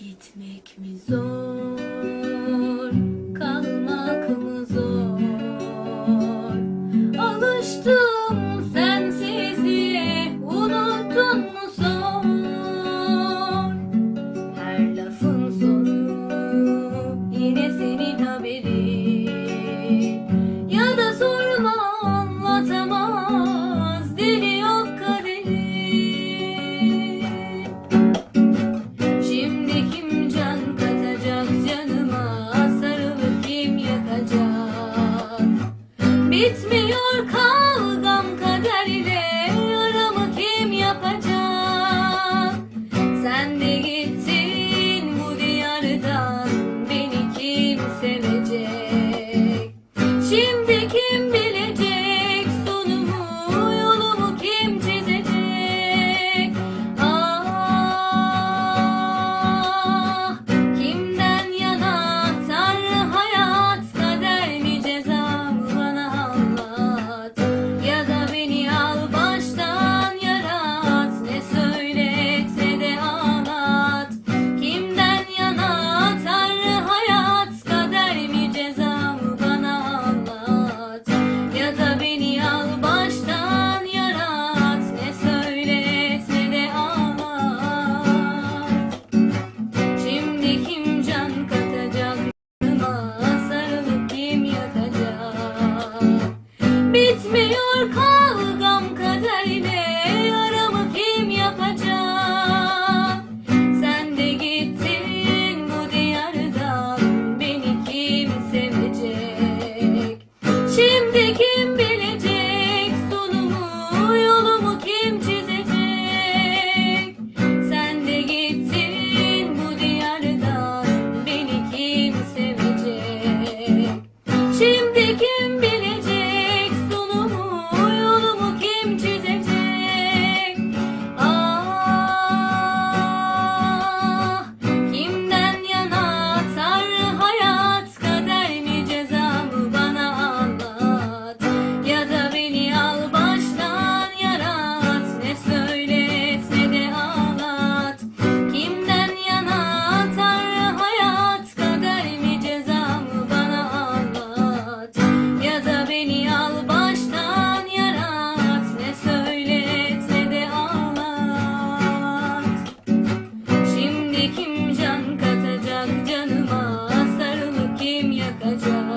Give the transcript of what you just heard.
Gitmek mi zor, kalmak mı zor? Yatıyor kavgam kaderle kim yapacak? Sen de gittin bu diyardan Beni kim sevecek? Şimdi kim 再见